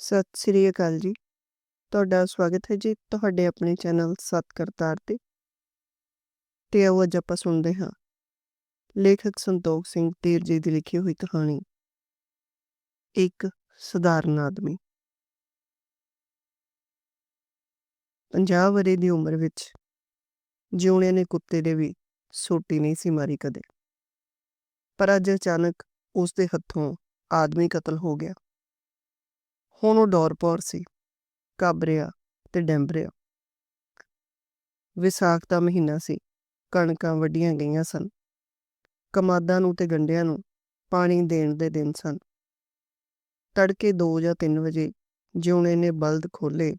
ਸਤਿ ਸ੍ਰੀ ਅਕਾਲ ਜੀ। ਤੁਹਾਡਾ ਸਵਾਗਤ ਹੈ ਜੀ ਤੁਹਾਡੇ ਆਪਣੇ ਚੈਨਲ ਸਤ ਕਰਤਾਰ ਤੇ। ਤੇ ਆਓ ਅੱਜ ਆਪਾਂ ਸੁਣਦੇ ਹਾਂ। ਲੇਖਕ ਸੰਤੋਖ ਸਿੰਘ ਤੀਰ ਜੀ ਦੀ ਲਿਖੀ ਹੋਈ ਕਹਾਣੀ। ਇੱਕ ਸਧਾਰਨ ਆਦਮੀ। 50 ਵਰੇ ਦੀ ਉਮਰ ਵਿੱਚ ਜਿਉਣੇ ਨੇ ਕੁੱਤੇ ਦੇ ਵੀ ਸੋਟੀ ਨਹੀਂ ਸੀ ਮਾਰੀ ਕਦੇ। ਪਰ ਅੱਜ ਅਚਾਨਕ ਉਸ ਦੇ ਹੱਥੋਂ ਆਦਮੀ ਕਤਲ ਹੋ ਗਿਆ। ਹੁਣ ਉਹ ਡੋਰਪੌਰ ਸੀ। ਕਾਬਰਿਆ ਤੇ ਡੈਂਬਰਿਆ। ਵਿਸਾਖ ਦਾ ਮਹੀਨਾ ਸੀ। ਕਣਕਾਂ ਵੱਡੀਆਂ ਗਈਆਂ ਸਨ। ਕਮਾਦਾਂ ਨੂੰ ਤੇ ਗੰਡਿਆਂ ਨੂੰ ਪਾਣੀ ਦੇਣ ਦੇ ਦਿਨ ਸਨ। ਤੜਕੇ 2 ਜਾਂ 3 ਵਜੇ ਜਿਉਣੇ ਨੇ ਬਲਦ ਖੋਲੇ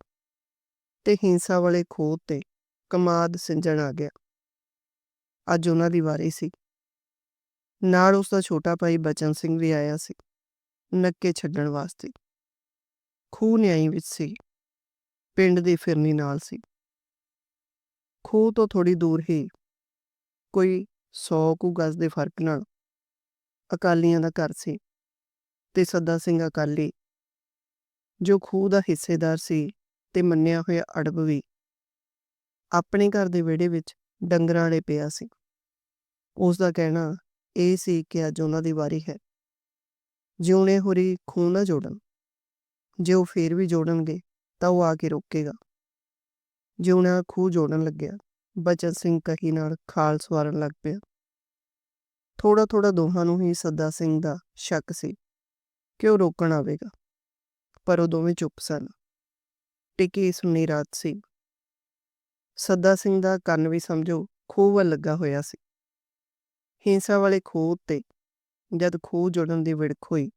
ਤੇ ਹਿੰਸਾ ਵਾਲੇ ਖੋਤ ਤੇ ਕਮਾਦ ਸਿੰਜਣ ਆ ਗਿਆ। ਅੱਜ ਉਹਨਾਂ ਦੀ ਵਾਰੀ ਸੀ। ਨਾਲ ਉਸ ਦਾ ਛੋਟਾ ਭਾਈ ਬਚਨ ਸਿੰਘ ਵੀ ਆਇਆ ਸੀ। ਨੱਕੇ ਛੱਡਣ ਵਾਸਤੇ। ਖੂਹ ਨਿਆਈ ਵਿੱਚ ਸੀ। ਪਿੰਡ ਦੀ ਫਿਰਨੀ ਨਾਲ ਸੀ। ਖੂਹ ਤੋਂ ਥੋੜੀ ਦੂਰ ਹੀ ਕੋਈ 100 ਕੁ ਗਜ਼ ਦੇ ਫ਼ਰਕ ਨਾਲ ਅਕਾਲੀਆਂ ਦਾ ਘਰ ਸੀ ਤੇ ਸੱਦਾ ਸਿੰਘ ਅਕਾਲੀ, ਜੋ ਖੂਹ ਦਾ ਹਿੱਸੇਦਾਰ ਸੀ ਤੇ ਮੰਨਿਆ ਹੋਇਆ ਅੜਬ ਵੀ, ਆਪਣੇ ਘਰ ਦੇ ਵਿਹੜੇ ਵਿੱਚ ਡੰਗਰਾਂ ਵਾਲੇ ਪਿਆ ਸੀ। ਉਸ ਦਾ ਕਹਿਣਾ ਇਹ ਸੀ ਕਿ ਅੱਜ ਉਹਨਾਂ ਦੀ ਵਾਰੀ ਹੈ। ਜਿਉਣੇ ਹੋਰੀ ਖੂਹ ਨਾ ਜੋੜਨ। ਜੇ ਉਹ ਫੇਰ ਵੀ ਜੋੜਨਗੇ, ਤਾਂ ਉਹ ਆ ਕੇ ਰੋਕੇਗਾ। ਜੇ ਉਹਨਾਂ ਖੂਹ ਜੋੜਨ ਲੱਗਿਆ, ਬਚਨ ਸਿੰਘ ਕਹੀ ਨਾਲ ਖਾਲ ਸਵਾਰਨ ਲੱਗ ਪਿਆ। ਥੋੜਾ ਥੋੜਾ ਦੋਹਾਂ ਨੂੰ ਹੀ ਸੱਦਾ ਸਿੰਘ ਦਾ ਸ਼ੱਕ ਸੀ ਕਿ ਉਹ ਰੋਕਣ ਆਵੇਗਾ, ਪਰ ਉਹ ਦੋਵੇਂ ਚੁੱਪ ਸਨ। ਟਿਕੀ ਸੁਣੀ ਰਾਤ ਸੀ। ਸੱਦਾ ਸਿੰਘ ਦਾ ਕੰਨ ਵੀ ਸਮਝੋ ਖੂਹ ਵੱਲ ਲੱਗਾ ਹੋਇਆ ਸੀ। ਹਿੰਸਾ ਵਾਲੇ ਖੂਹ ਉੱਤੇ ਜਦ ਖੂਹ ਜੋੜਨ ਦੀ ਵਿੜਕ ਹੋਈ,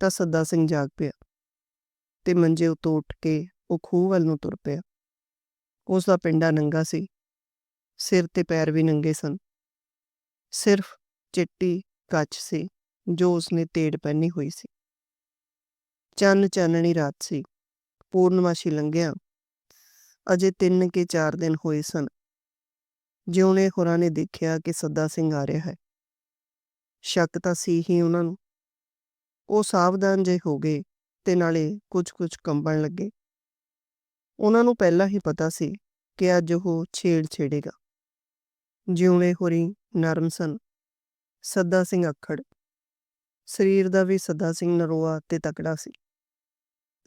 ਤਾਂ ਸੱਦਾ ਸਿੰਘ ਜਾਗ ਪਿਆ। ਤੇ ਮੰਜੇ ਉਤੋਂ ਉੱਠ ਕੇ ਉਹ ਖੂਹ ਵੱਲ ਨੂੰ ਤੁਰ ਪਿਆ। ਉਸ ਦਾ ਪਿੰਡਾ ਨੰਗਾ ਸੀ। ਸਿਰ ਤੇ ਪੈਰ ਵੀ ਨੰਗੇ ਸਨ। ਸਿਰਫ ਚਿੱਟੀ ਕੱਚ ਸੀ, ਜੋ ਉਸਨੇ ਤੇੜ ਪਹਿਨੀ ਹੋਈ ਸੀ। ਚੰਨ ਚਾਨਣੀ ਰਾਤ ਸੀ। ਪੂਰਨਮਾਸ਼ੀ ਲੰਘਿਆ। ਅਜੇ ਤਿੰਨ ਕੇ ਚਾਰ ਦਿਨ ਹੋਏ ਸਨ। ਜਿਉਣੇ ਹੋਰਾਂ ਨੇ ਦੇਖਿਆ ਕਿ ਸੱਦਾ ਸਿੰਘ ਆ ਰਿਹਾ ਹੈ। ਸ਼ੱਕ ਤਾਂ ਸੀ ਹੀ ਉਹਨਾਂ ਨੂੰ। ਉਹ ਸਾਵਧਾਨ ਜੇ ਹੋ ਗਏ। ਤੇ ਨਾਲੇ ਕੁਝ-ਕੁਝ ਕੰਬਣ ਲੱਗੇ। ਉਹਨਾਂ ਨੂੰ ਪਹਿਲਾਂ ਹੀ ਪਤਾ ਸੀ ਕਿ ਅੱਜ ਉਹ ਛੇੜ ਛੇੜੇਗਾ। ਜਿਉਣੇ ਹੋਰੀ ਨਰਮ ਸਨ। ਸੱਦਾ ਸਿੰਘ ਅੱਖੜ। ਸਰੀਰ ਦਾ ਵੀ ਸੱਦਾ ਸਿੰਘ ਨਰੋਆ ਤੇ ਤਕੜਾ ਸੀ।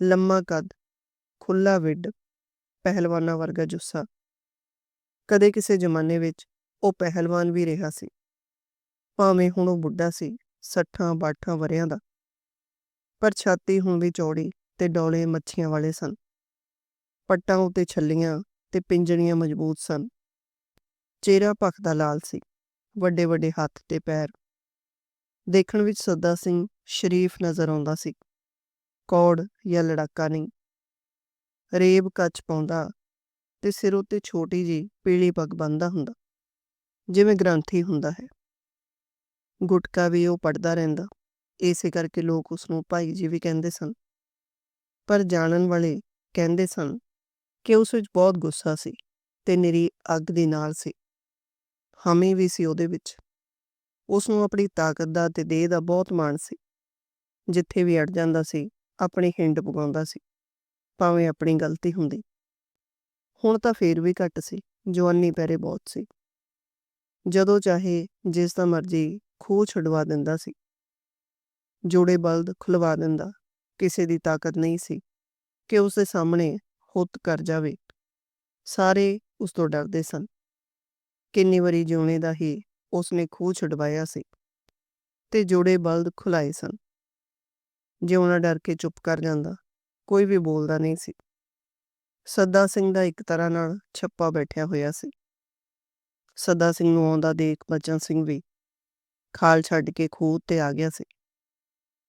ਲੰਮਾ ਕੱਦ ਖੁੱਲਾ ਵਿੱਡ, ਪਹਿਲਵਾਨਾਂ ਵਰਗਾ ਜੁੱਸਾ। ਕਦੇ ਕਿਸੇ ਜ਼ਮਾਨੇ ਵਿੱਚ ਉਹ ਪਹਿਲਵਾਨ ਵੀ ਰਿਹਾ ਸੀ। ਭਾਵੇਂ ਹੁਣ ਉਹ ਬੁੱਢਾ ਸੀ 60 ਬਾਠਾਂ ਵਰਿਆਂ ਦਾ। ਪਰ ਛਾਤੀ ਹੁੰਦੀ ਚੌੜੀ ਤੇ ਡੌਲੇ ਮੱਛੀਆਂ ਵਾਲੇ ਸਨ। ਪੱਟਾਂ ਉਤੇ ਛੱਲੀਆਂ ਤੇ ਪਿੰਜਣੀਆਂ ਮਜ਼ਬੂਤ ਸਨ। ਚਿਹਰਾ ਭਖਦਾ ਲਾਲ ਸੀ ਵੱਡੇ ਵੱਡੇ ਹੱਥ ਤੇ ਪੈਰ। ਦੇਖਣ ਵਿੱਚ ਸੱਦਾ ਸਿੰਘ ਸ਼ਰੀਫ ਨਜ਼ਰ ਆਉਂਦਾ ਸੀ। ਕੌੜ ਜਾਂ ਲੜਾਕਾ ਨਹੀਂ। ਰੇਬ ਕੱਚ ਪਾਉਂਦਾ ਤੇ ਸਿਰ ਉਤੇ ਛੋਟੀ ਜੀ ਪੀਲੀ ਪੱਗ ਬੰਨਦਾ ਹੁੰਦਾ, ਜਿਵੇਂ ਗ੍ਰੰਥੀ ਹੁੰਦਾ ਹੈ। ਗੁਟਕਾ ਵੀ ਉਹ ਪੜਦਾ ਰਹਿੰਦਾ। ਇਸੇ ਕਰਕੇ ਲੋਕ ਉਸ ਨੂੰ ਭਾਈ ਜੀ ਵੀ ਕਹਿੰਦੇ ਸਨ। ਪਰ ਜਾਣਨ ਵਾਲੇ ਕਹਿੰਦੇ ਸਨ ਕਿ ਉਸ ਵਿੱਚ ਬਹੁਤ ਗੁੱਸਾ ਸੀ ਤੇ ਨਿਰੀ ਅੱਗ ਦੇ ਨਾਲ ਸੀ। ਹਮੇ ਵੀ ਸੀ ਉਹਦੇ ਵਿੱਚ। ਉਸ ਨੂੰ ਆਪਣੀ ਤਾਕਤ ਦਾ ਤੇ ਦੇਹ ਦਾ ਬਹੁਤ ਮਾਣ ਸੀ। ਜਿੱਥੇ ਵੀ ਅੜ ਜਾਂਦਾ ਸੀ, ਆਪਣੀ ਹਿੰਡ ਪਗਾਉਂਦਾ ਸੀ, ਭਾਵੇਂ ਆਪਣੀ ਗਲਤੀ ਹੁੰਦੀ। ਹੁਣ ਤਾਂ ਫੇਰ ਵੀ ਘੱਟ ਸੀ, ਜਵਾਨੀ ਪੈਰੇ ਬਹੁਤ ਸੀ। ਜਦੋਂ ਚਾਹੇ ਜਿਸ ਦਾ ਮਰਜ਼ੀ ਖੂਹ ਛਡਵਾ ਦਿੰਦਾ ਸੀ। ਜੋੜੇ ਬਲਦ ਖੁਲਵਾ ਦਿੰਦਾ। ਕਿਸੇ ਦੀ ਤਾਕਤ ਨਹੀਂ ਸੀ ਕਿ ਉਸ ਦੇ ਸਾਹਮਣੇ ਹੁੱਤ ਕਰ ਜਾਵੇ। ਸਾਰੇ ਉਸ ਤੋਂ ਡਰਦੇ ਸਨ। ਕਿੰਨੀ ਵਾਰੀ ਜਿਉਣੇ ਦਾ ਹੀ ਉਸਨੇ ਖੂਹ ਛਡਵਾਇਆ ਸੀ ਤੇ ਜੋੜੇ ਬਲਦ ਖੁਲਾਏ ਸਨ। ਜਿਉਣਾ ਡਰ ਕੇ ਚੁੱਪ ਕਰ ਜਾਂਦਾ, ਕੋਈ ਵੀ ਬੋਲਦਾ ਨਹੀਂ ਸੀ। ਸੱਦਾ ਸਿੰਘ ਦਾ ਇੱਕ ਤਰ੍ਹਾਂ ਨਾਲ ਛੱਪਾ ਬੈਠਿਆ ਹੋਇਆ ਸੀ। ਸੱਦਾ ਸਿੰਘ ਨੂੰ ਆਉਂਦਾ ਦੇਖ ਬਚਨ ਸਿੰਘ ਵੀ ਖਾਲ ਛੱਡ ਕੇ ਖੂਹ ਤੇ ਆ ਗਿਆ ਸੀ।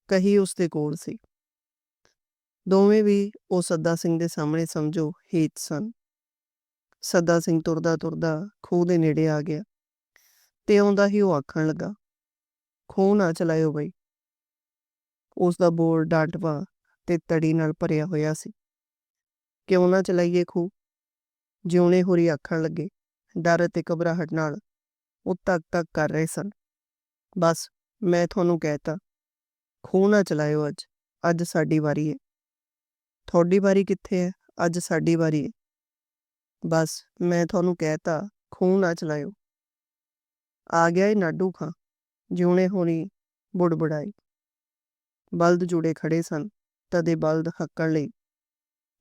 ਕਹੀ ਉਸਦੇ ਕੋਲ ਸੀ। ਦੋਵੇਂ ਵੀ ਉਹ ਸੱਦਾ ਸਿੰਘ ਦੇ ਸਾਹਮਣੇ ਸਮਝੋ ਹੇਤ ਸਨ। ਸੱਦਾ ਸਿੰਘ ਤੁਰਦਾ ਤੁਰਦਾ ਖੂਹ ਦੇ ਨੇੜੇ ਆ ਗਿਆ ਤੇ ਆਉਂਦਾ ਹੀ ਉਹ ਆਖਣ ਲੱਗਾ, ਖੂਹ ਨਾ ਚਲਾਇਓ ਬਈ। ਉਸ ਦਾ ਬੋਲ ਡਾਂਟਵਾ ਤੇ ਤੜੀ ਨਾਲ ਭਰਿਆ ਹੋਇਆ ਸੀ। ਕਿਉਂ ਨਾ ਚਲਾਈਏ ਖੂਹ? ਜਿਉਣੇ ਹੋਰੀ ਆਖਣ ਲੱਗੇ, ਡਰ ਤੇ ਘਬਰਾਹਟ ਨਾਲ ਉਹ ਤੱਕ ਤੱਕ ਕਰ ਰਹੇ ਸਨ। ਬਸ, ਮੈਂ ਤੁਹਾਨੂੰ ਕਹਿਤਾ ਖੂਹ ਨਾ ਚਲਾਇਓ ਅੱਜ ਅੱਜ ਸਾਡੀ ਵਾਰੀ ਹੈ ਤੁਹਾਡੀ ਵਾਰੀ ਕਿੱਥੇ ਹੈ ਅੱਜ ਸਾਡੀ ਵਾਰੀ ਹੈ ਬਸ, ਮੈਂ ਤੁਹਾਨੂੰ ਕਹਿਤਾ, ਖੂਹ ਨਾ ਚਲਾਇਓ। ਆ ਗਿਆ ਇਹ ਨਾਡੂ ਖਾਂ, ਜਿਉਣੇ ਹੋਣੀ ਬੁੜਬੁੜਾਈ। ਬਲਦ ਜੁੜੇ ਖੜੇ ਸਨ, ਤਦੇ ਬਲਦ ਹੱਕਣ ਲਈ।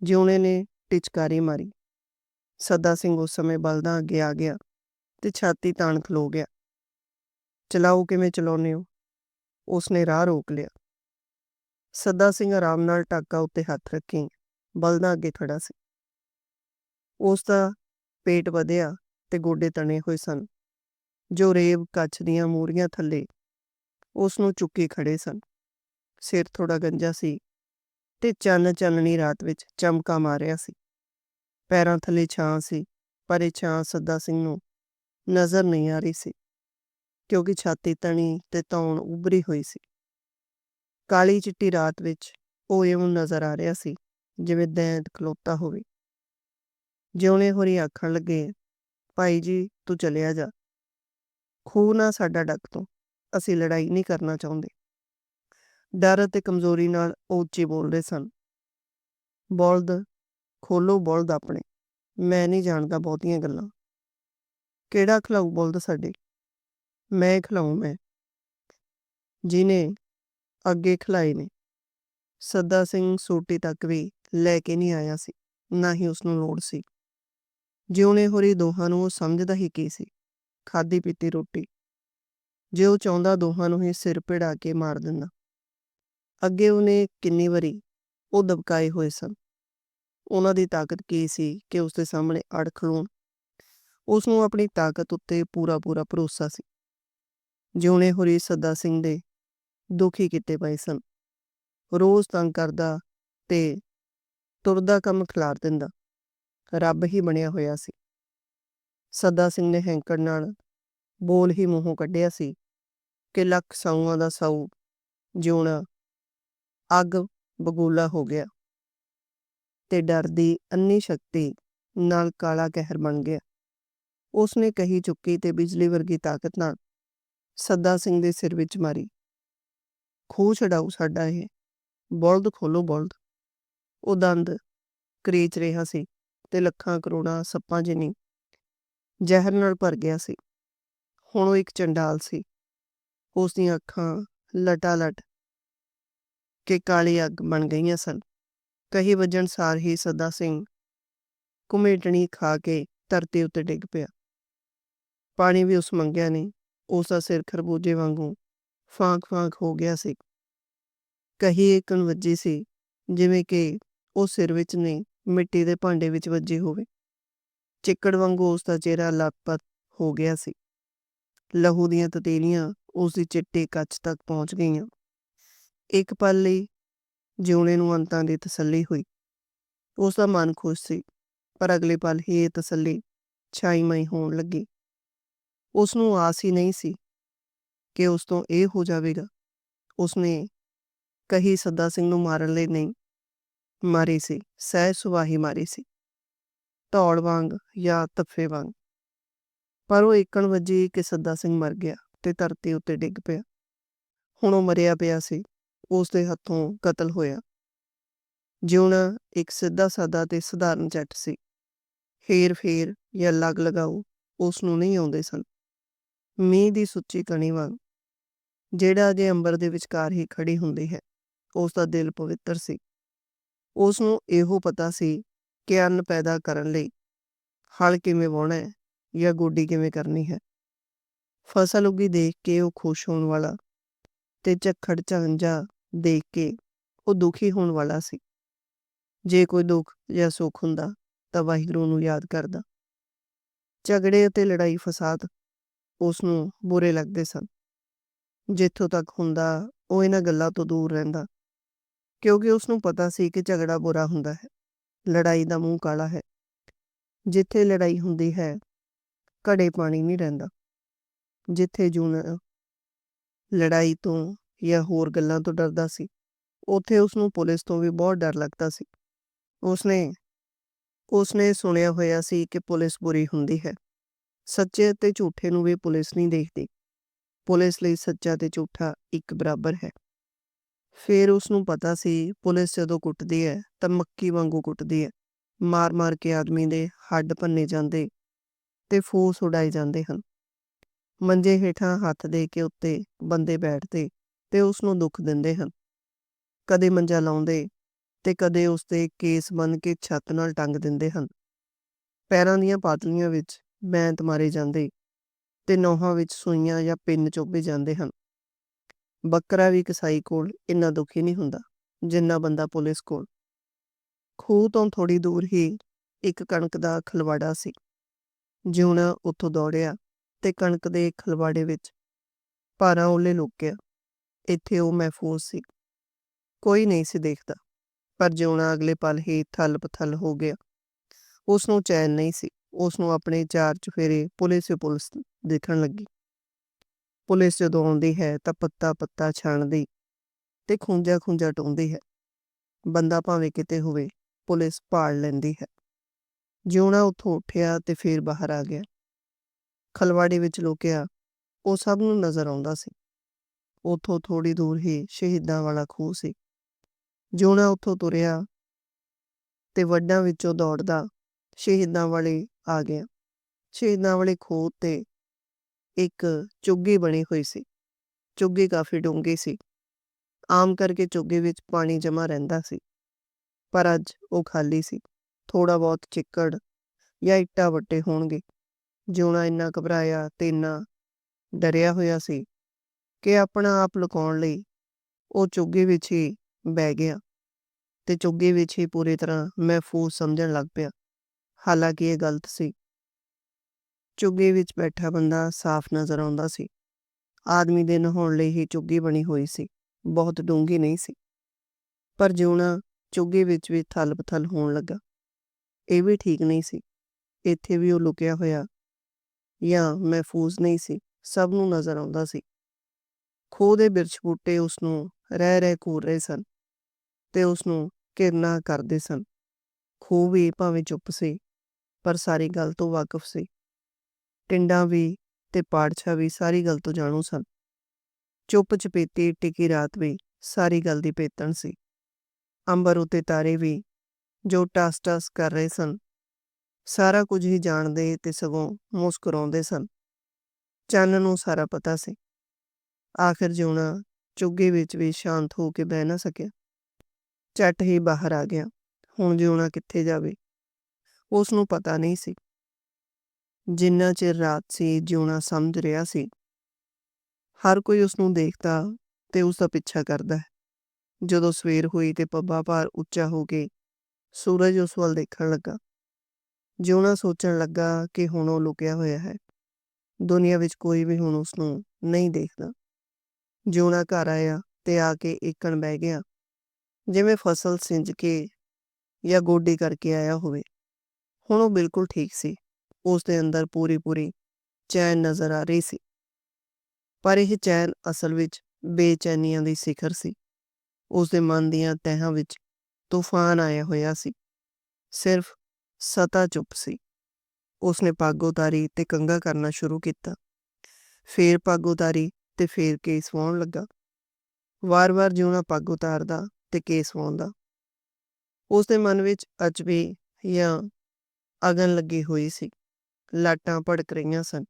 ਜਿਉਣੇ ਨੇ ਟਿਚਕਾਰੀ ਮਾਰੀ। ਸਦਾ ਸਿੰਘ ਉਸ ਸਮੇਂ ਬਲਦਾਂ ਅੱਗੇ ਆ ਗਿਆ ਤੇ ਛਾਤੀ ਤਾਣ ਖਲੋ ਗਿਆ। ਚਲਾਓ ਕਿਵੇਂ ਚਲਾਉਨੇ ਹੋ? ਉਸਨੇ ਰਾਹ ਰੋਕ ਲਿਆ। ਸੱਦਾ ਸਿੰਘ ਆਰਾਮ ਨਾਲ ਟਾਕਾ ਉੱਤੇ ਹੱਥ ਰੱਖੀ, ਬਲਦਾਂ ਅੱਗੇ ਖੜਾ ਸੀ। ਉਸ ਦਾ ਪੇਟ ਵਧਿਆ ਤੇ ਗੋਡੇ ਤਣੇ ਹੋਏ ਸਨ। ਜੋ ਰੇਵ ਕੱਚ ਦੀਆਂ ਮੂਰੀਆਂ ਥੱਲੇ ਉਸ ਨੂੰ ਚੁੱਕੇ ਖੜੇ ਸਨ। ਸਿਰ ਥੋੜਾ ਗੰਜਾ ਸੀ ਤੇ ਚੰਨ ਚਾਨਣੀ ਰਾਤ ਵਿੱਚ ਚਮਕਾ ਮਾਰਿਆ ਸੀ। ਪੈਰਾਂ ਥੱਲੇ ਛਾਂ ਸੀ, ਪਰ ਇਹ ਛਾਂ ਸੱਦਾ ਸਿੰਘ ਨੂੰ ਨਜ਼ਰ ਨਹੀਂ ਆ ਰਹੀ ਸੀ। ਕਿਉਂਕਿ ਛਾਤੀ ਤਣੀ ਤੇ ਤੌਣ ਉਭਰੀ ਹੋਈ ਸੀ। ਕਾਲੀ ਚਿੱਟੀ ਰਾਤ ਵਿੱਚ ਉਹ ਇਉਂ ਨਜ਼ਰ ਆ ਰਿਹਾ ਸੀ, ਜਿਵੇਂ ਦੈਂਤ ਖਲੋਤਾ ਹੋਵੇ। ਜਿਉਣੇ ਹੋਰੀ ਆਖਣ ਲੱਗੇ, ਭਾਈ ਜੀ, ਤੂੰ ਚਲਿਆ ਜਾ। ਖੂਹ ਨਾ ਸਾਡਾ ਡੱਕ ਤੋਂ, ਅਸੀਂ ਲੜਾਈ ਨਹੀਂ ਕਰਨਾ ਚਾਹੁੰਦੇ। ਡਰ ਅਤੇ ਕਮਜ਼ੋਰੀ ਨਾਲ ਉਹ ਉੱਚੀ ਬੋਲਦੇ ਸਨ। ਬੋਲਦ, ਖੋਲੋ ਬੋਲਦ ਆਪਣੇ, ਮੈਂ ਨਹੀਂ ਜਾਣਦਾ ਬਹੁਤੀਆਂ ਗੱਲਾਂ। ਕਿਹੜਾ ਖਲਾਊ ਬੋਲਦ ਸਾਡੇ? ਮੈਂ ਖਲਾਉ ਮੈਂ। ਜਿਨੇ ਅੱਗੇ ਖਲਾਏ ਨੇ। ਸੱਦਾ ਸਿੰਘ ਸੋਟੀ ਤੱਕ ਵੀ ਲੈ ਕੇ ਨਹੀਂ ਆਇਆ ਸੀ, ਨਾ ਹੀ ਉਸ ਨੂੰ ਲੋੜ ਸੀ। ਜਿਉਣੇ ਹੋਰੀ ਦੋਹਾਂ ਨੂੰ ਸਮਝਦਾ ਹੀ ਕੀ ਸੀ? ਖਾਦੀ ਪੀਤੀ ਰੋਟੀ। ਜੇ ਉਹ ਚਾਹੁੰਦਾ ਦੋਹਾਂ ਨੂੰ ਹੀ ਸਿਰ ਪਿੜਾ ਕੇ ਮਾਰ ਦਿੰਦਾ। ਅੱਗੇ ਉਹਨੇ ਕਿੰਨੀ ਵਾਰੀ ਉਹ ਦਬਕਾਏ ਹੋਏ ਸਨ। ਉਹਨਾਂ ਦੀ ਤਾਕਤ ਕੀ ਸੀ ਕਿ ਉਸ ਦੇ ਸਾਹਮਣੇ ਅੜ ਖਲੋਣ? ਉਸ ਨੂੰ ਆਪਣੀ ਤਾਕਤ ਉੱਤੇ ਪੂਰਾ ਪੂਰਾ ਭਰੋਸਾ ਸੀ। ਜਿਉਣੇ ਹੋਰੀ ਸੱਦਾ ਸਿੰਘ ਦੇ ਦੁਖੀ ਕੀਤੇ ਪਏ ਸਨ। ਰੋਜ਼ ਤੰਗ ਕਰਦਾ ਤੇ ਤੁਰਦਾ ਕੰਮ ਖਿਲਾਰ ਦਿੰਦਾ। ਰੱਬ ਹੀ ਬਣਿਆ ਹੋਇਆ ਸੀ। ਸੱਦਾ ਸਿੰਘ ਨੇ ਹੈਂਕੜ ਨਾਲ ਬੋਲ ਹੀ ਮੂੰਹੋਂ ਕੱਢਿਆ ਸੀ ਕਿ ਲੱਖ ਸਾਊਆਂ ਦਾ ਸਾਊ ਜਿਉਣਾ ਅੱਗ ਬਗੂਲਾ ਹੋ ਗਿਆ ਤੇ ਡਰ ਦੀ ਅੰਨੀ ਸ਼ਕਤੀ ਨਾਲ ਕਾਲਾ ਕਹਿਰ ਬਣ ਗਿਆ। ਉਸਨੇ ਕਹੀ ਚੁੱਕੀ ਤੇ ਬਿਜਲੀ ਵਰਗੀ ਤਾਕਤ ਨਾਲ ਸੱਦਾ ਸਿੰਘ ਦੇ ਸਿਰ ਵਿੱਚ ਮਾਰੀ। ਖੂਹ ਛਡਾਊ ਸਾਡਾ ਇਹ। ਬਲਦ ਖੋਲੋ ਬਲਦ। ਉਹ ਦੰਦ ਕਰੀਚ ਰਿਹਾ ਸੀ ਤੇ ਲੱਖਾਂ ਕਰੋੜਾਂ ਸੱਪਾਂ ਜਿਨੀ ਜ਼ਹਿਰ ਨਾਲ ਭਰ ਗਿਆ ਸੀ। ਹੁਣ ਉਹ ਇੱਕ ਚੰਡਾਲ ਸੀ। ਉਸ ਦੀਆਂ ਅੱਖਾਂ ਲਟਾ-ਲਟ ਕੇ ਕਾਲੀ ਅੱਗ ਬਣ ਗਈਆਂ ਸਨ। ਕਹੀ ਵੱਜਣ ਸਾਰ ਹੀ ਸੱਦਾ ਸਿੰਘ ਕੁਮੇਟਣੀ ਖਾ ਕੇ ਧਰਤੀ ਉੱਤੇ ਡਿੱਗ ਪਿਆ। ਪਾਣੀ ਵੀ ਉਸ ਮੰਗਿਆ ਨਹੀਂ। ਉਸ ਦਾ ਸਿਰ ਖਰਬੂਜੇ ਵਾਂਗੂ ਫਾਂਕ-ਫਾਂਕ ਹੋ ਗਿਆ ਸੀ। ਕਹੀ ਇੱਕਨ ਵੱਜੀ ਸੀ, ਜਿਵੇਂ ਕਿ ਉਹ ਸਿਰ ਵਿੱਚ ਨਹੀਂ, ਮਿੱਟੀ ਦੇ ਭਾਂਡੇ ਵਿੱਚ ਵੱਜੀ ਹੋਵੇ। ਚਿੱਕੜ ਵਾਂਗੂ ਉਸ ਦਾ ਚਿਹਰਾ ਲੱਪਤ ਹੋ ਗਿਆ ਸੀ। ਲਹੂ ਦੀਆਂ ਤਤੇਲੀਆਂ ਉਸ ਦੀ ਚਿੱਟੇ ਕੱਚ ਤੱਕ ਪਹੁੰਚ ਗਈਆਂ। ਇੱਕ ਪਲ ਲਈ ਜਿਉਣੇ ਨੂੰ ਅੰਤਾਂ ਦੀ ਤਸੱਲੀ ਹੋਈ। ਉਸ ਦਾ ਮਨ ਖੁਸ਼ ਸੀ, ਪਰ ਅਗਲੇ ਪਲ ਹੀ ਇਹ ਤਸੱਲੀ ਛਾਈ ਛਾਈਮਈ ਹੋਣ ਲੱਗੀ। ਉਸ ਨੂੰ ਆਸ ਹੀ ਨਹੀਂ ਸੀ ਕਿ ਉਸ ਤੋਂ ਇਹ ਹੋ ਜਾਵੇਗਾ। ਉਸਨੇ ਕਹੀ, ਸੱਦਾ ਸਿੰਘ ਨੂੰ ਮਾਰਨ ਲਈ ਨਹੀਂ, ਮਾਰੀ ਸੀ ਸਹਿ ਸੁਵਾਹੀ ਮਾਰੀ ਸੀ। ਧੌੜ ਵਾਂਗ ਜਾਂ ਤੱਫੇ ਵਾਂਗ। ਪਰ ਉਹ ਏਕਣ ਵੱਜੀ ਕਿ ਸੱਦਾ ਸਿੰਘ ਮਰ ਗਿਆ ਤੇ ਧਰਤੀ ਉੱਤੇ ਡਿੱਗ ਪਿਆ। ਹੁਣ ਉਹ ਮਰਿਆ ਪਿਆ ਸੀ ਉਸ ਦੇ ਹੱਥੋਂ ਕਤਲ ਹੋਇਆ। ਜਿਉਣਾ ਇੱਕ ਸਿੱਧਾ ਸਾਦਾ ਤੇ ਸਧਾਰਨ ਜੱਟ ਸੀ। ਫੇਰ ਫੇਰ ਜਾਂ ਲੱਗ ਲਗਾਓ ਉਸ ਨੂੰ ਨਹੀਂ ਆਉਂਦੇ ਸਨ। ਮੀਂਹ ਦੀ ਸੁੱਚੀ ਕਣੀ ਵਾਂਗ। ਜਿਹੜਾ ਅਜੇ ਅੰਬਰ ਦੇ ਵਿਚਕਾਰ ਹੀ ਖੜੀ ਹੁੰਦੀ ਹੈ, ਉਸ ਦਾ ਦਿਲ ਪਵਿੱਤਰ ਸੀ। ਉਸ ਨੂੰ ਇਹੋ ਪਤਾ ਸੀ ਕਿ ਅੰਨ ਪੈਦਾ ਕਰਨ ਲਈ ਹਲ ਕਿਵੇਂ ਵਾਹੁਣਾ ਹੈ ਜਾਂ ਗੋਡੀ ਕਿਵੇਂ ਕਰਨੀ ਹੈ। ਫਸਲ ਉਗੀ ਦੇਖ ਕੇ ਉਹ ਖੁਸ਼ ਹੋਣ ਵਾਲਾ ਤੇ ਝੱਖੜ ਝੰਜਾ ਦੇਖ ਕੇ ਉਹ ਦੁਖੀ ਹੋਣ ਵਾਲਾ ਸੀ। ਜੇ ਕੋਈ ਦੁੱਖ ਜਾਂ ਸੁੱਖ ਹੁੰਦਾ ਤਾਂ ਵਾਹਿਗੁਰੂ ਨੂੰ ਯਾਦ ਕਰਦਾ। ਝਗੜੇ ਅਤੇ ਲੜਾਈ ਫਸਾਦ ਉਸ ਨੂੰ ਬੁਰੇ ਲੱਗਦੇ ਸਨ। ਜਿੱਥੋਂ ਤੱਕ ਹੁੰਦਾ, ਉਹ ਇਹਨਾਂ ਗੱਲਾਂ ਤੋਂ ਦੂਰ ਰਹਿੰਦਾ। ਕਿਉਂਕਿ ਉਸ ਨੂੰ ਪਤਾ ਸੀ ਕਿ ਝਗੜਾ ਬੁਰਾ ਹੁੰਦਾ ਹੈ। ਲੜਾਈ ਦਾ ਮੂੰਹ ਕਾਲਾ ਹੈ। ਜਿੱਥੇ ਲੜਾਈ ਹੁੰਦੀ ਹੈ, ਘੜੇ ਪਾਣੀ ਨਹੀਂ ਰਹਿੰਦਾ। ਜਿੱਥੇ ਜੂਨਾ, ਲੜਾਈ ਤੋਂ ਜਾਂ ਹੋਰ ਗੱਲਾਂ ਤੋਂ ਡਰਦਾ ਸੀ, ਉੱਥੇ ਉਸ ਨੂੰ ਪੁਲਿਸ ਤੋਂ ਵੀ ਬਹੁਤ ਡਰ ਲੱਗਦਾ ਸੀ। ਉਸਨੇ ਉਸਨੇ ਸੁਣਿਆ ਹੋਇਆ ਸੀ ਕਿ ਪੁਲਿਸ ਬੁਰੀ ਹੁੰਦੀ ਹੈ। ਸੱਚੇ ਅਤੇ ਝੂਠੇ ਨੂੰ ਵੀ ਪੁਲਿਸ ਨਹੀਂ ਦੇਖਦੀ। ਪੁਲਿਸ ਲਈ ਸੱਚਾ ਤੇ ਝੂਠਾ ਇੱਕ ਬਰਾਬਰ ਹੈ। ਫਿਰ ਉਸਨੂੰ ਪਤਾ ਸੀ, ਪੁਲਿਸ ਜਦੋਂ ਕੁੱਟਦੀ ਹੈ, ਤਾਂ ਮੱਕੀ ਵਾਂਗੂ ਕੁੱਟਦੀ ਹੈ। ਮਾਰ-ਮਾਰ ਕੇ ਆਦਮੀ ਦੇ ਹੱਡ ਭੰਨੇ ਜਾਂਦੇ ਤੇ ਫੂਸ ਉਡਾਏ ਜਾਂਦੇ ਹਨ। ਮੰਜੇ ਹੇਠਾਂ ਹੱਥ ਦੇ ਕੇ ਉੱਤੇ ਬੰਦੇ ਬੈਠਦੇ ਤੇ ਉਸ ਨੂੰ ਦੁੱਖ ਦਿੰਦੇ ਹਨ। ਕਦੇ ਮੰਜਾ ਲਾਉਂਦੇ ਤੇ ਕਦੇ ਉਸ ਦੇ ਕੇਸ ਬੰਨ ਕੇ ਛੱਤ ਨਾਲ ਟੰਗ ਦਿੰਦੇ ਹਨ। ਪੈਰਾਂ ਦੀਆਂ ਪਾਤਲੀਆਂ ਵਿੱਚ ਬੈਂਤ ਮਾਰੇ ਜਾਂਦੇ ਤੇ ਨੋਹਾਂ ਵਿੱਚ ਸੂਈਆਂ ਜਾਂ ਪਿੰਨ ਚੋਬੇ ਜਾਂਦੇ ਹਨ। ਬੱਕਰਾ ਵੀ ਕਸਾਈ ਕੋਲ ਇੰਨਾ ਦੁਖੀ ਨਹੀਂ ਹੁੰਦਾ, ਜਿੰਨਾ ਬੰਦਾ ਪੁਲਿਸ ਕੋਲ। ਖੂਹ ਤੋਂ ਥੋੜੀ ਦੂਰ ਹੀ ਇੱਕ ਕਣਕ ਦਾ ਖਲਵਾੜਾ ਸੀ। ਜਿਉਣਾ ਉੱਥੋਂ ਦੌੜਿਆ ਤੇ ਕਣਕ ਦੇ ਖਲਵਾੜੇ ਵਿੱਚ ਭਾਰਾਂ ਓਲੇ ਲੁਕਿਆ ਇੱਥੇ ਉਹ ਮਹਿਫੂਜ਼ ਸੀ। ਕੋਈ ਨਹੀਂ ਸੀ ਦੇਖਦਾ, ਪਰ ਜਿਉਣਾ ਅਗਲੇ ਪਲ ਹੀ ਥਲ ਪਥਲ ਹੋ ਗਿਆ। ਉਸ ਨੂੰ ਚੈਨ ਨਹੀਂ ਸੀ। ਉਸ ਨੂੰ ਆਪਣੇ ਚਾਰ ਚੁਫੇਰੇ ਪੁਲਿਸ ਹੀ ਪੁਲਿਸ ਦੇਖਣ ਲੱਗੀ। ਪੁਲਿਸ ਜਦੋਂ ਆਉਂਦੀ ਹੈ ਤਾਂ ਪੱਤਾ ਪੱਤਾ ਛਾਣਦੀ ਤੇ ਖੁੰਝਾ ਖੁੰਝਾ ਟੋਂਦੀ ਹੈ। ਬੰਦਾ ਭਾਵੇਂ ਕਿਤੇ ਹੋਵੇ, ਪੁਲਿਸ ਭਾਲ ਲੈਂਦੀ ਹੈ। ਜਿਉਣਾ ਉੱਥੋਂ ਉੱਠਿਆ ਤੇ ਫੇਰ ਬਾਹਰ ਆ ਗਿਆ। ਖਲਵਾੜੀ ਵਿੱਚ ਲੁਕਿਆ, ਉਹ ਸਭ ਨੂੰ ਨਜ਼ਰ ਆਉਂਦਾ ਸੀ। ਉੱਥੋਂ ਥੋੜੀ ਦੂਰ ਹੀ ਸ਼ਹੀਦਾਂ ਵਾਲਾ ਖੂਹ ਸੀ। ਜਿਉਣਾ ਉੱਥੋਂ ਤੁਰਿਆ ਤੇ ਵੱਡਾਂ ਵਿੱਚੋਂ ਦੌੜਦਾ ਸ਼ਹੀਦਾਂ ਵਾਲੇ ਆ ਗਿਆ ਸ਼ਹੀਦਾਂ ਵਾਲੇ ਖੂਹ ਤੇ ਇੱਕ ਚੁੱਗੀ ਬਣੀ ਹੋਈ ਸੀ। ਚੁੱਗੀ ਕਾਫੀ ਡੂੰਘੀ ਸੀ। ਆਮ ਕਰਕੇ ਚੁੱਗੀ ਵਿੱਚ ਪਾਣੀ ਜਮਾ ਰਹਿੰਦਾ ਸੀ। ਪਰ ਅੱਜ ਉਹ ਖਾਲੀ ਸੀ। ਥੋੜਾ ਬਹੁਤ ਚਿੱਕੜ ਜਾਂ ਇੱਟਾਂ ਵੱਟੇ ਹੋਣਗੇ। ਜਿਉਣਾ ਇੰਨਾ ਘਬਰਾਇਆ ਤੇ ਇੰਨਾ ਡਰਿਆ ਹੋਇਆ ਸੀ ਕਿ ਆਪਣਾ ਆਪ ਲੁਕਾਉਣ ਲਈ ਉਹ ਚੁੱਗੀ ਵਿੱਚ ਹੀ ਬਹਿ ਗਿਆ। ਤੇ ਚੁੱਗੇ ਵਿੱਚ ਹੀ ਪੂਰੀ ਤਰ੍ਹਾਂ ਮਹਿਫੂਜ਼ ਸਮਝਣ ਲੱਗ ਪਿਆ। ਹਾਲਾਂਕਿ ਇਹ ਗਲਤ ਸੀ। ਚੁੱਗੇ ਵਿੱਚ ਬੈਠਾ ਬੰਦਾ ਸਾਫ਼ ਨਜ਼ਰ ਆਉਂਦਾ ਸੀ। ਆਦਮੀ ਦੇ ਨਹਾਉਣ ਲਈ ਹੀ ਚੁੱਗੀ ਬਣੀ ਹੋਈ ਸੀ। ਬਹੁਤ ਡੂੰਘੀ ਨਹੀਂ ਸੀ। ਪਰ ਜਿਉਣਾ ਚੁੱਗੇ ਵਿੱਚ ਵੀ ਥਲ ਪਥਲ ਹੋਣ ਲੱਗਾ, ਇਹ ਵੀ ਠੀਕ ਨਹੀਂ ਸੀ। ਇੱਥੇ ਵੀ ਉਹ ਲੁਕਿਆ ਹੋਇਆ ਜਾਂ ਮਹਿਫੂਜ਼ ਨਹੀਂ ਸੀ, ਸਭ ਨੂੰ ਨਜ਼ਰ ਆਉਂਦਾ ਸੀ। ਖੋਹ ਦੇ ਬਿਰਛ ਬੂਟੇ ਉਸ ਨੂੰ ਰਹਿ ਰਹਿ ਘੂਰ ਰਹੇ ਸਨ ਤੇ ਉਸ ਨੂੰ ਕਿਰਨਾ ਕਰਦੇ ਸਨ। ਖੂਹ ਵੀ ਭਾਵੇਂ ਚੁੱਪ ਸੀ ਪਰ ਸਾਰੀ ਗੱਲ ਤੋਂ ਵਾਕਿਫ ਸੀ। ਟਿੰਡਾਂ ਵੀ ਤੇ ਪਾੜਛਾ ਵੀ ਸਾਰੀ ਗੱਲ ਤੋਂ ਜਾਣੂ ਸਨ। ਚੁੱਪ ਚਪੀਤੀ ਟਿਕੀ ਰਾਤ ਵੀ ਸਾਰੀ ਗੱਲ ਦੀ ਪੇਤਣ ਸੀ। ਅੰਬਰ ਉਤੇ ਤਾਰੇ ਵੀ ਜੋ ਟਸ ਟਸ ਕਰ ਰਹੇ ਸਨ, ਸਾਰਾ ਕੁਝ ਹੀ ਜਾਣਦੇ ਤੇ ਸਗੋਂ ਮੁਸਕਰਾਉਂਦੇ ਸਨ। ਚੰਨ ਨੂੰ ਸਾਰਾ ਪਤਾ ਸੀ। ਆਖਰ ਜਿਉਣਾ ਚੁੱਗੇ ਵਿੱਚ ਵੀ ਸ਼ਾਂਤ ਹੋ ਕੇ ਬਹਿ ਨਾ ਸਕਿਆ। ਝੱਟ ਹੀ ਬਾਹਰ ਆ ਗਿਆ। ਹੁਣ ਜਿਉਣਾ ਕਿੱਥੇ ਜਾਵੇ? ਉਸ ਨੂੰ ਪਤਾ ਨਹੀਂ ਸੀ। ਜਿੰਨਾ ਚਿਰ ਰਾਤ ਸੀ, ਜਿਉਣਾ ਸਮਝ ਰਿਹਾ ਸੀ। ਹਰ ਕੋਈ ਉਸ ਨੂੰ ਦੇਖਦਾ ਤੇ ਉਸ ਦਾ ਪਿੱਛਾ ਕਰਦਾ ਹੈ। ਜਦੋਂ ਸਵੇਰ ਹੋਈ ਤੇ ਪੱਬਾ ਭਾਰ ਉੱਚਾ ਹੋ ਕੇ ਸੂਰਜ ਉਸ ਵੱਲ ਦੇਖਣ ਲੱਗਾ। ਜਿਉਣਾ ਸੋਚਣ ਲੱਗਾ ਕਿ ਹੁਣ ਉਹ ਲੁਕਿਆ ਹੋਇਆ ਹੈ। ਦੁਨੀਆ ਵਿੱਚ ਕੋਈ ਵੀ ਹੁਣ ਉਸ ਨੂੰ ਨਹੀਂ ਦੇਖਦਾ। ਜਿਉਣਾ ਘਰ ਆਇਆ ਤੇ ਆ ਕੇ ਏਕਣ ਬਹਿ ਗਿਆ। ਜਿਵੇਂ ਫਸਲ ਸਿੰਜ ਕੇ ਜਾਂ ਗੋਡੀ ਕਰਕੇ ਆਇਆ ਹੋਵੇ। ਹੁਣ ਉਹ ਬਿਲਕੁਲ ਠੀਕ ਸੀ। ਉਸ ਦੇ ਅੰਦਰ ਪੂਰੀ ਪੂਰੀ ਚੈਨ ਨਜ਼ਰ ਆ ਰਹੀ ਸੀ। ਪਰ ਇਹ ਚੈਨ ਅਸਲ ਵਿੱਚ ਬੇਚੈਨੀਆਂ ਦੀ ਸਿਖਰ ਸੀ। ਉਸ ਦੇ ਮਨ ਦੀਆਂ ਤਹਿਾਂ ਵਿੱਚ ਤੂਫਾਨ ਆਇਆ ਹੋਇਆ ਸੀ। ਸਿਰਫ ਸਤਾ ਚੁੱਪ ਸੀ। ਉਸਨੇ ਪੱਗ ਉਤਾਰੀ ਤੇ ਕੰਗਾ ਕਰਨਾ ਸ਼ੁਰੂ ਕੀਤਾ। ਫੇਰ ਪੱਗ ਉਤਾਰੀ ਤੇ ਫੇਰ ਕੇਸ ਵਾਉਣ ਲੱਗਾ। ਵਾਰ-ਵਾਰ ਜਿਉਣਾ ਪੱਗ ਉਤਾਰਦਾ ਤੇ ਕੇਸ ਵਾਉਂਦਾ। ਉਸ ਦੇ ਮਨ ਵਿੱਚ ਅਚਵੇ ਜਾਂ ਅਗਨ ਲੱਗੀ ਹੋਈ ਸੀ। ਲਾਟਾਂ ਭੜਕ ਰਹੀਆਂ ਸਨ।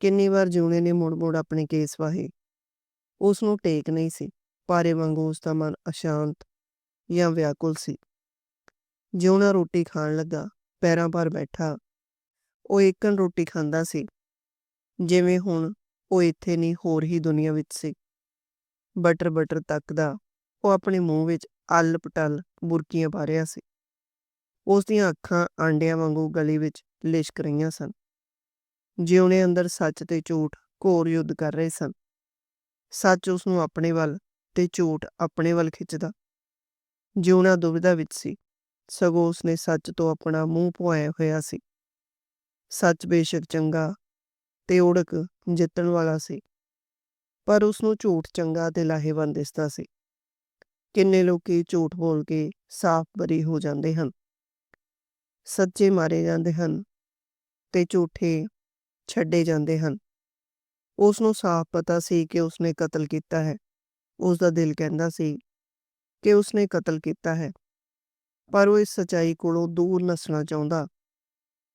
ਕਿੰਨੀ ਵਾਰ ਜਿਉਣੇ ਨੇ ਮੁੜ-ਮੁੜ ਆਪਣੇ ਕੇਸ ਵਾਹੇ। ਉਸ ਨੂੰ ਟੇਕ ਨਹੀਂ ਸੀ। ਪਾਰੇ ਵਾਂਗੂ ਉਸ ਦਾ ਮਨ ਅਸ਼ਾਂਤ ਜਾਂ ਵਿਆਕੁਲ ਸੀ। ਜਿਉਣਾ ਰੋਟੀ ਖਾਣ ਲੱਗਾ। ਪੈਰਾਂ ਪਰ ਬੈਠਾ। ਉਹ ਇੱਕਨ ਰੋਟੀ ਖਾਂਦਾ ਸੀ। ਜਿਵੇਂ ਹੁਣ ਉਹ ਇੱਥੇ ਨਹੀਂ, ਹੋਰ ਹੀ ਦੁਨੀਆ ਵਿੱਚ ਸੀ। Butter butter ਤੱਕਦਾ। ਉਹ ਆਪਣੇ ਮੂੰਹ ਵਿੱਚ ਅਲ ਪਟਲ ਬੁਰਕੀਆਂ ਪਾ ਰਿਹਾ ਸੀ। ਉਸ ਦੀਆਂ ਅੱਖਾਂ ਆਂਡਿਆਂ ਵਾਂਗੂ ਗਲੀ ਵਿੱਚ ਲਿਸ਼ਕ ਰਹੀਆਂ ਸਨ। ਜਿਉਣੇ ਅੰਦਰ ਸੱਚ ਤੇ ਝੂਠ ਘੋਰ ਯੁੱਧ ਕਰ ਰਹੇ ਸਨ। ਸੱਚ ਉਸ ਨੂੰ ਆਪਣੇ ਵੱਲ ਤੇ ਝੂਠ ਆਪਣੇ ਵੱਲ ਖਿੱਚਦਾ। ਜਿਉਣਾ ਦੁਬਿਧਾ ਵਿੱਚ ਸੀ। ਸਗੋਂ ਉਸਨੇ ਸੱਚ ਤੋਂ ਆਪਣਾ ਮੂੰਹ ਪੁਆਇਆ ਹੋਇਆ ਸੀ। ਸੱਚ ਬੇਸ਼ੱਕ ਚੰਗਾ ਤੇ ਓੜਕ ਜਿੱਤਣ ਵਾਲਾ ਸੀ। ਪਰ ਉਸ ਨੂੰ ਝੂਠ ਚੰਗਾ ਤੇ ਲਾਹੇਵੰਦ ਦਿਸਦਾ ਸੀ। ਕਿੰਨੇ ਲੋਕੀ ਝੂਠ ਬੋਲ ਕੇ ਸਾਫ਼ ਬਰੀ ਹੋ ਜਾਂਦੇ ਹਨ। ਸੱਚੇ ਮਾਰੇ ਜਾਂਦੇ ਹਨ ਤੇ ਝੂਠੇ ਛੱਡੇ ਜਾਂਦੇ ਹਨ। ਉਸ ਨੂੰ ਸਾਫ਼ ਪਤਾ ਸੀ ਕਿ ਉਸਨੇ ਕਤਲ ਕੀਤਾ ਹੈ। ਉਸ ਦਾ ਦਿਲ ਕਹਿੰਦਾ ਸੀ ਕਿ ਉਸਨੇ ਕਤਲ ਕੀਤਾ ਹੈ। ਪਰ ਉਹ ਇਸ ਸਚਾਈ ਕੋਲੋਂ ਦੂਰ ਨੱਸਣਾ ਚਾਹੁੰਦਾ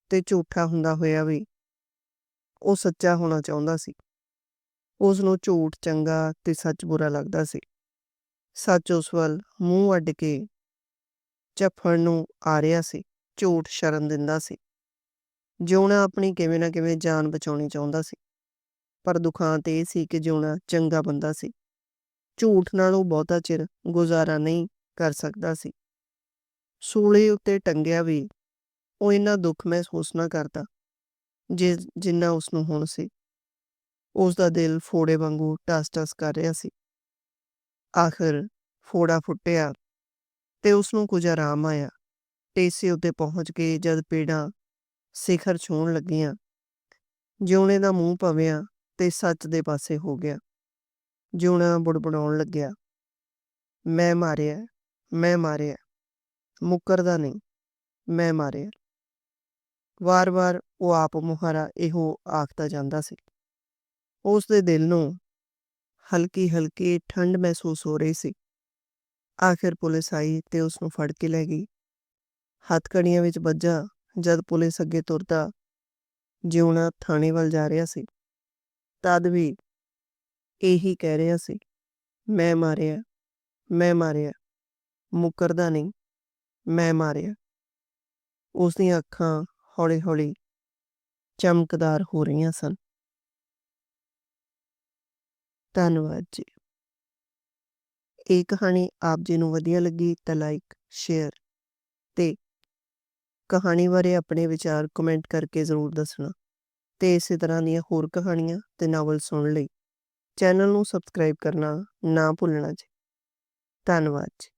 ਤੇ ਝੂਠਾ ਹੁੰਦਾ ਹੋਇਆ ਵੀ ਉਹ ਸੱਚਾ ਹੋਣਾ ਚਾਹੁੰਦਾ ਸੀ। ਉਸ ਨੂੰ ਝੂਠ ਚੰਗਾ ਤੇ ਸੱਚ ਬੁਰਾ ਲੱਗਦਾ ਸੀ। ਸੱਚ ਉਸ ਵੱਲ ਮੂੰਹ ਅੱਡ ਕੇ ਝੱਫੜ ਨੂੰ ਆ ਰਿਹਾ ਸੀ। ਝੂਠ ਸ਼ਰਨ ਦਿੰਦਾ ਸੀ। ਜਿਉਣਾ ਆਪਣੀ ਕਿਵੇਂ ਨਾ ਕਿਵੇਂ ਜਾਨ ਬਚਾਉਣੀ ਚਾਹੁੰਦਾ ਸੀ। ਪਰ ਦੁਖਾਂਤ ਇਹ ਸੀ ਕਿ ਜਿਉਣਾ ਚੰਗਾ ਬੰਦਾ ਸੀ। ਝੂਠ ਨਾਲ ਉਹ ਬਹੁਤਾ ਚਿਰ ਗੁਜ਼ਾਰਾ ਨਹੀਂ ਕਰ ਸਕਦਾ ਸੀ। ਸੂਲੇ ਉੱਤੇ ਟੰਗਿਆ ਵੀ ਉਹ ਇੰਨਾ ਦੁੱਖ ਮਹਿਸੂਸ ਨਾ ਕਰਦਾ ਜੇ, ਜਿੰਨਾ ਉਸ ਨੂੰ ਹੁਣ ਸੀ। ਉਸ ਦਾ ਦਿਲ ਫੋੜੇ ਵਾਂਗੂ ਟਸ-ਟਸ ਕਰ ਰਿਹਾ ਸੀ। ਆਖਰ ਫੋੜਾ ਫੁੱਟਿਆ ਤੇ ਉਸ ਨੂੰ ਕੁਝ ਆਰਾਮ ਆਇਆ। ਟੇਸੇ ਉੱਤੇ ਪਹੁੰਚ ਕੇ ਜਦ ਪੇੜਾਂ ਸਿਖਰ ਛੂਹਣ ਲੱਗੀਆਂ, ਜਿਉਣੇ ਦਾ ਮੂੰਹ ਪਵਿਆ ਤੇ ਸੱਚ ਦੇ ਪਾਸੇ ਹੋ ਗਿਆ, ਜਿਉਣਾ ਬੁੜਬੁੜਾਉਣ ਲੱਗਿਆ। ਮੈਂ ਮਾਰਿਆ ਮੈਂ ਮਾਰਿਆ, ਮੁੱਕਰਦਾ ਨਹੀਂ, ਮੈਂ ਮਾਰਿਆ। ਵਾਰ-ਵਾਰ ਉਹ ਆਪ ਮੁਹਾਰਾ ਇਹੋ ਆਖਦਾ ਜਾਂਦਾ ਸੀ। ਉਸ ਦੇ ਦਿਲ ਨੂੰ ਹਲਕੀ-ਹਲਕੀ ਠੰਡ ਮਹਿਸੂਸ ਹੋ ਰਹੀ ਸੀ। ਆਖਿਰ ਪੁਲਿਸ ਆਈ ਤੇ ਉਸ ਨੂੰ ਫੜ ਕੇ ਲੈ ਗਈ। ਹੱਥਕੜੀਆਂ ਵਿੱਚ ਵੱਜਾ ਜਦ ਪੁਲਿਸ ਅੱਗੇ ਤੁਰਦਾ ਜਿਉਣਾ ਥਾਣੇ ਵੱਲ ਜਾ ਰਿਹਾ ਸੀ। ਤਦ ਵੀ ਇਹੀ ਕਹਿ ਰਿਹਾ ਸੀ, ਮੈਂ ਮਾਰਿਆ ਮੈਂ ਮਾਰਿਆ, ਮੁੱਕਰਦਾ ਨਹੀਂ, ਮੈਂ ਮਾਰਿਆ। ਉਸ ਦੀਆਂ ਅੱਖਾਂ ਹੌਲੀ-ਹੌਲੀ ਚਮਕਦਾਰ ਹੋ ਰਹੀਆਂ ਸਨ। ਧੰਨਵਾਦ ਜੀ। ਇਹ ਕਹਾਣੀ ਆਪ ਜੀ ਨੂੰ ਵਧੀਆ ਲੱਗੀ ਤਾਂ ਲਾਈਕ ਸ਼ੇਅਰ ਕਹਾਣੀ ਬਾਰੇ ਆਪਣੇ ਵਿਚਾਰ ਕਮੈਂਟ ਕਰਕੇ ਜ਼ਰੂਰ ਦੱਸਣਾ। ਤੇ ਇਸੇ ਤਰ੍ਹਾਂ ਦੀਆਂ ਹੋਰ ਕਹਾਣੀਆਂ ਤੇ ਨਾਵਲ ਸੁਣਨ ਲਈ ਚੈਨਲ ਨੂੰ ਸਬਸਕ੍ਰਾਈਬ ਕਰਨਾ ਨਾ ਭੁੱਲਣਾ ਜੀ। ਧੰਨਵਾਦ ਜੀ।